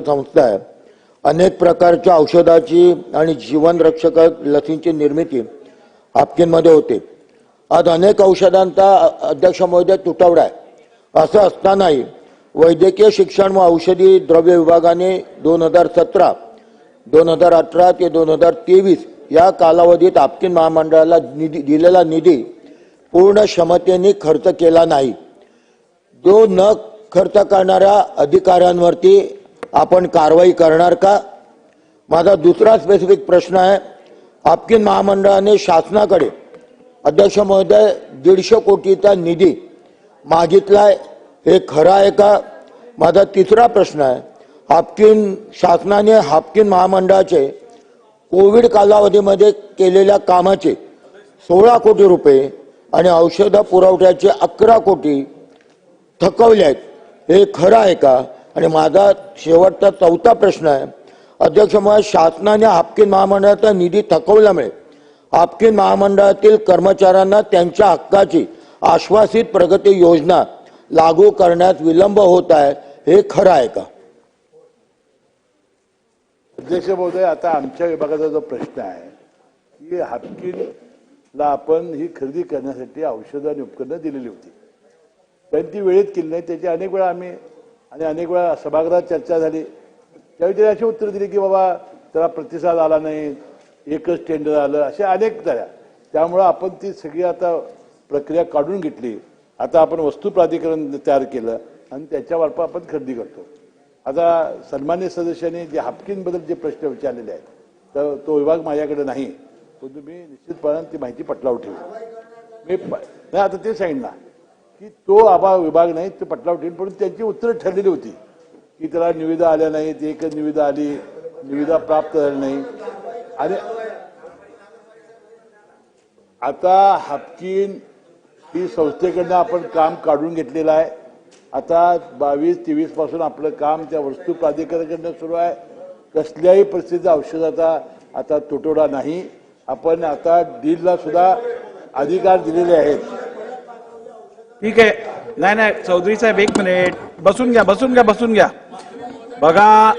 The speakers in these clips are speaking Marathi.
संस्था आहे. अनेक प्रकारच्या औषधाची आणि जीवनरक्षक लसींची निर्मिती हापकीनमध्ये होते. आज अनेक औषधांचा अध्यक्ष महोदय तुटवडा आहे. असं असतानाही वैद्यकीय शिक्षण व औषधी द्रव्य विभागाने दोन हजार सतरा दोन हजार अठरा ते दोन हजार तेवीस या कालावधीत आपकीन महामंडळाला निधी दिलेला निधी पूर्ण क्षमतेने खर्च केला नाही. जो न खर्च करणाऱ्या अधिकाऱ्यांवरती आपण कारवाई करणार का? माझा दुसरा स्पेसिफिक प्रश्न आहे. आपकी महामंडळाने शासनाकडे अध्यक्ष महोदय दीडशे कोटीचा निधी मागितलाय. हे खरं आहे का? माझा तिसरा प्रश्न आहे. हापकिन शासनाने हापकिन महामंडळाचे कोविड कालावधीमध्ये केलेल्या कामाचे सोळा कोटी रुपये आणि औषध पुरवठ्याचे अकरा कोटी थकवले आहेत. हे खरं आहे का? आणि माझा शेवटचा चौथा प्रश्न आहे. अध्यक्ष मुळात शासनाने हापकीन महामंडळाचा निधी थकवल्यामुळे हापकीन महामंडळातील कर्मचाऱ्यांना त्यांच्या हक्काची आश्वासित प्रगती योजना लागू करण्यात विलंब होत आहे. हे खरं आहे का? अध्यक्ष महोदय आता आमच्या विभागाचा जो प्रश्न आहे की हापकीनला आपण ही खरेदी करण्यासाठी औषधं आणि उपकरणं दिलेली होती. पण ती वेळेत केली नाही. त्याची अनेक वेळा आम्ही आणि अनेक वेळा सभागृहात चर्चा झाली. त्यावेळी अशी उत्तर दिली की बाबा त्याला प्रतिसाद आला नाही एकच टेंडर आलं अशा अनेक झाल्या. त्यामुळं आपण ती सगळी आता प्रक्रिया काढून घेतली. आता आपण वस्तू प्राधिकरण तयार केलं आणि त्याच्यामार्फत आपण खरेदी करतो. आता सन्मान्य सदस्यांनी जे हापकीनबद्दल जे प्रश्न विचारलेले आहेत तर तो विभाग माझ्याकडे नाही. पण तुम्ही निश्चितपणे ती माहिती पटलावर ठेवू. मी नाही आता ते सांगणार की तो आबा विभाग नाही तो पटलावर पण त्यांची उत्तरं ठरलेली होती की त्याला निविदा आल्या नाहीत एक निविदा आली निविदा प्राप्त झाली नाही. आणि आता हापकीन ही संस्थेकडनं आपण काम काढून घेतलेलं आहे. आता बावीस तेवीसपासून आपलं काम त्या वस्तू प्राधिकरणाकडनं सुरू आहे. कसल्याही परिस्थितीत औषधाचा आता तुटवडा नाही. आपण आता डीलला सुद्धा अधिकार दिलेले आहेत. ठीक आहे. नाही नाही चौधरी साहेब एक मिनिट बसून घ्या बसून घ्या बसून घ्या. बघा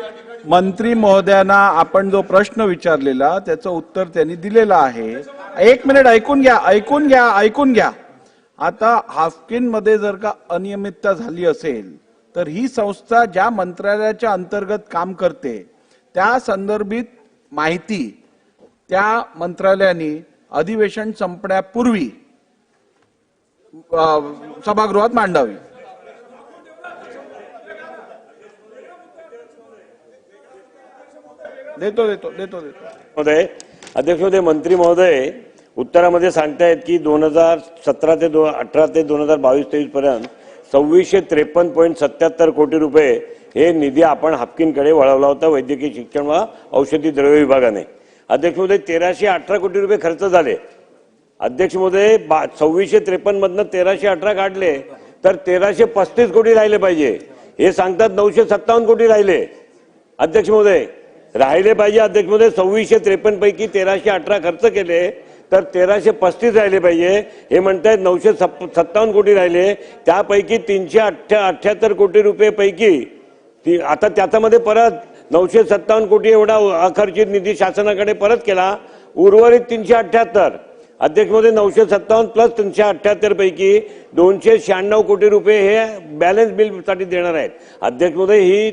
मंत्री महोदयांना आपण जो प्रश्न विचारलेला त्याचं उत्तर त्यांनी दिलेलं आहे. एक मिनिट ऐकून घ्या ऐकून घ्या ऐकून घ्या. आता हाफकिनमध्ये जर का अनियमितता झाली असेल तर ही संस्था ज्या मंत्रालयाच्या अंतर्गत काम करते त्या संदर्भित माहिती त्या मंत्रालयाने अधिवेशन संपण्यापूर्वी सभागृहात मांडावी. देतो देतो देतो देतो. महोदय अध्यक्ष महोदय मंत्री महोदय उत्तरामध्ये सांगतायत की दोन हजार सतरा ते दोन अठरा ते दोन हजार बावीस तेवीस पर्यंत सव्वीसशे त्रेपन्न पॉईंट सत्याहत्तर कोटी रुपये हे निधी आपण हापकीनकडे वळवला होता वैद्यकीय शिक्षण व औषधी द्रव्य विभागाने. अध्यक्ष महोदय तेराशे अठरा कोटी रुपये खर्च झाले. अध्यक्ष महोदय बा सव्वीसशे त्रेपन्न मधनं तेराशे अठरा काढले तर तेराशे पस्तीस कोटी राहिले पाहिजे. हे सांगतात नऊशे सत्तावन्न कोटी राहिले. अध्यक्ष महोदय राहिले पाहिजे अध्यक्ष महोदय सव्वीसशे त्रेपन्न पैकी तेराशे अठरा खर्च केले तर तेराशे पस्तीस राहिले पाहिजे. हे म्हणतायत नऊशे सप- सत्तावन्न कोटी राहिले त्यापैकी तीनशे अठ्ठ्या अठ्याहत्तर कोटी रुपये पैकी ती आता त्याच्यामध्ये परत नऊशे सत्तावन्न कोटी एवढा अखर्चित निधी शासनाकडे परत केला उर्वरित तीनशे अठ्याहत्तर अध्यक्षमध्ये नऊशे सत्तावन्न प्लस तीनशे अठ्याहत्तर पैकी दोनशे शहाण्णव कोटी रुपये हे बॅलन्स बिलसाठी देणार आहेत. अध्यक्ष ही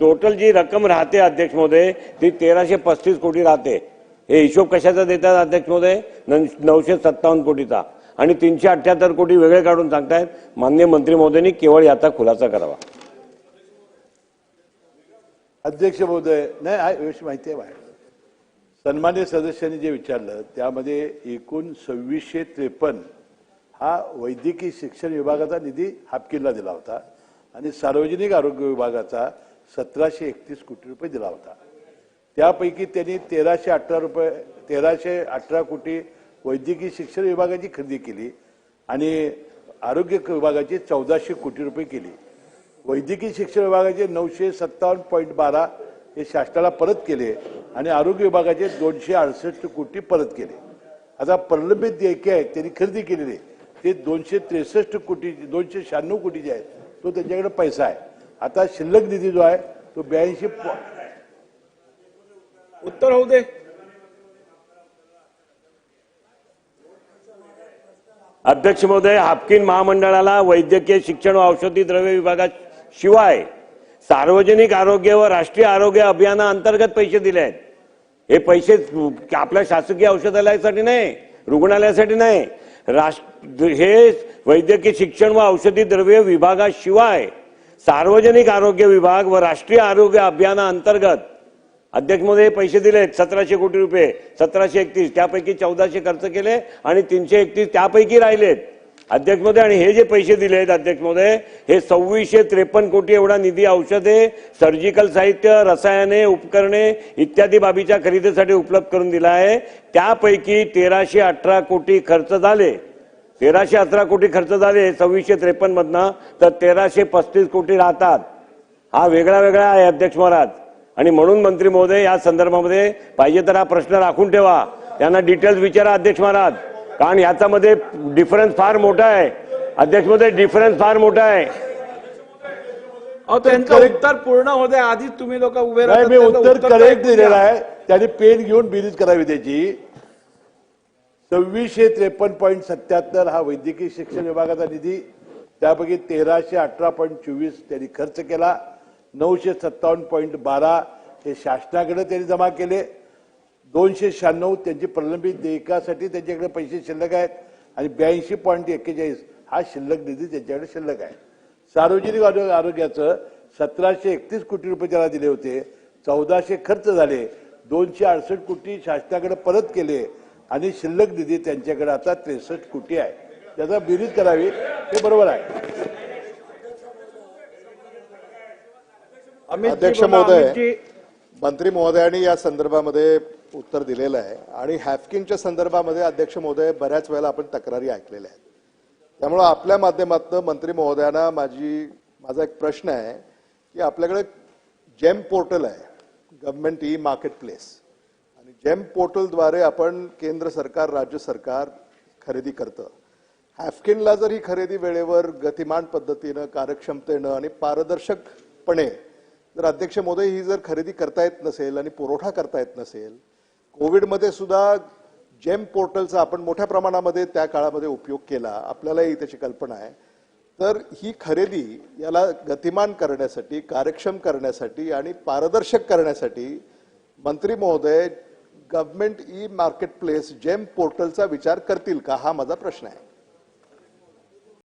टोटल जी रक्कम राहते अध्यक्ष महोदय ती तेराशे पस्तीस कोटी राहते. हे हिशोब कशाचा देतात अध्यक्ष महोदय न- नऊशे सत्तावन्न कोटीचा. आणि तीनशे अठ्ठ्याहत्तर कोटी वेगळे काढून सांगतायत. मान्य मंत्री महोदयांनी केवळ याचा खुलासा करावा. अध्यक्ष महोदय नाही माहिती आहे सन्मान्य सदस्यांनी जे विचारलं त्यामध्ये एकूण सव्वीसशे त्रेपन्न हा वैद्यकीय शिक्षण विभागाचा निधी हापकिल्ला दिला होता आणि सार्वजनिक आरोग्य विभागाचा सतराशे एकतीस कोटी रुपये दिला होता. त्यापैकी त्यांनी तेराशे अठरा रुपये तेराशे अठरा कोटी वैद्यकीय शिक्षण विभागाची खरेदी केली आणि आरोग्य विभागाची चौदाशे कोटी रुपये केली. वैद्यकीय शिक्षण विभागाचे नऊशे सत्तावन्न पॉईंट बारा हे शासनाला परत केले आणि आरोग्य विभागाचे दोनशे अडसष्ट कोटी परत केले. आता प्रलंबित देयके आहेत त्यांनी खरेदी केलेले ते दोनशे त्रेसष्ट कोटी दोनशे शहाण्णव कोटी जे आहेत तो त्यांच्याकडे पैसा आहे. आता शिल्लक निधी जो आहे तो ब्याऐंशी उत्तर होऊ दे. अध्यक्ष महोदय हापकिन महामंडळाला वैद्यकीय शिक्षण व औषधी द्रव्य विभागाशिवाय सार्वजनिक आरोग्य व राष्ट्रीय आरोग्य अभियानाअंतर्गत पैसे दिले आहेत. हे पैसे आपल्या शासकीय औषधालयासाठी नाही रुग्णालयासाठी नाही. राष्ट्र हे वैद्यकीय शिक्षण व औषधी द्रव्य विभागाशिवाय सार्वजनिक आरोग्य विभाग व राष्ट्रीय आरोग्य अभियानाअंतर्गत अध्यक्षमध्ये पैसे आहेत. सतराशे कोटी रुपये सतराशे एकतीस त्यापैकी चौदाशे खर्च केले आणि तीनशे एकतीस त्यापैकी राहिलेत अध्यक्ष महोदय आणि हे जे पैसे दिले आहेत अध्यक्ष महोदय हे सव्वीसशे त्रेपन्न कोटी एवढा निधी औषधे सर्जिकल साहित्य रसायने उपकरणे इत्यादी बाबीच्या खरेदीसाठी उपलब्ध करून दिला आहे. त्यापैकी तेराशे अठरा कोटी खर्च झाले. तेराशे अठरा कोटी खर्च झाले सव्वीसशे त्रेपन्न मधनं तर तेराशे पस्तीस कोटी राहतात. हा वेगळा वेगळा आहे अध्यक्ष महाराज. आणि म्हणून मंत्री महोदय या संदर्भामध्ये पाहिजे तर हा प्रश्न राखून ठेवा. त्यांना डिटेल्स विचारा अध्यक्ष महाराज. कारण याच्यामध्ये डिफरन्स फार मोठा आहे. अध्यक्ष महोदय डिफरन्स फार मोठा आहे. अहो त्यांचं उत्तर पूर्ण दे. आधीच तुम्ही लोक उभे नाही राहतात, मी त्यांचं उत्तर तर करेक्ट दिलेलं. आहे. त्यांनी पेन घेऊन बेरीज करावी त्याची. सव्वीसशे त्रेपन्न पॉईंट सत्याहत्तर हा वैद्यकीय शिक्षण विभागाचा निधी त्यापैकी तेराशे अठरा पॉईंट चोवीस त्यांनी खर्च केला. नऊशे सत्तावन्न पॉईंट बारा हे शासनाकडे त्यांनी जमा केले. दोनशे शहाण्णव त्यांची प्रलंबित देयकासाठी त्यांच्याकडे पैसे शिल्लक आहेत आणि ब्याऐंशी पॉईंट एक्केचाळीस हा शिल्लक निधी त्यांच्याकडे शिल्लक आहे. सार्वजनिक आरो- आरोग्याचं सतराशे एकतीस कोटी रुपये त्याला दिले होते. चौदाशे खर्च झाले. दोनशे अडसष्ट कोटी शासनाकडे परत केले आणि शिल्लक निधी त्यांच्याकडे आता त्रेसष्ट कोटी आहे. त्याचा बेरीज करावी हे बरोबर आहे. अध्यक्ष महोदय. मंत्री महोदयांनी या संदर्भामध्ये उत्तर दिलेलं आहे. आणि हॅफकिनच्या संदर्भामध्ये अध्यक्ष महोदय बऱ्याच वेळेला आपण तक्रारी ऐकलेल्या आहेत. त्यामुळं आपल्या माध्यमातून मंत्री महोदयांना माझी माझा एक प्रश्न आहे की आपल्याकडे जेम पोर्टल आहे गव्हर्नमेंट ई मार्केट प्लेस आणि जेम पोर्टलद्वारे आपण केंद्र सरकार राज्य सरकार खरेदी करतं. हॅफकिनला जर ही खरेदी वेळेवर गतिमान पद्धतीनं कार्यक्षमतेनं आणि पारदर्शकपणे जर अध्यक्ष मोदी ही जर खरेदी करता येत नसेल आणि पुरवठा करता येत नसेल कोविडमध्ये सुद्धा जेम पोर्टलचा आपण मोठ्या प्रमाणामध्ये त्या काळामध्ये उपयोग केला आपल्यालाही त्याची कल्पना आहे. तर ही खरेदी याला गतिमान करण्यासाठी कार्यक्षम करण्यासाठी आणि पारदर्शक करण्यासाठी मंत्री महोदय government e market place GeM पोर्टलचा विचार करतील का हा माझा प्रश्न आहे.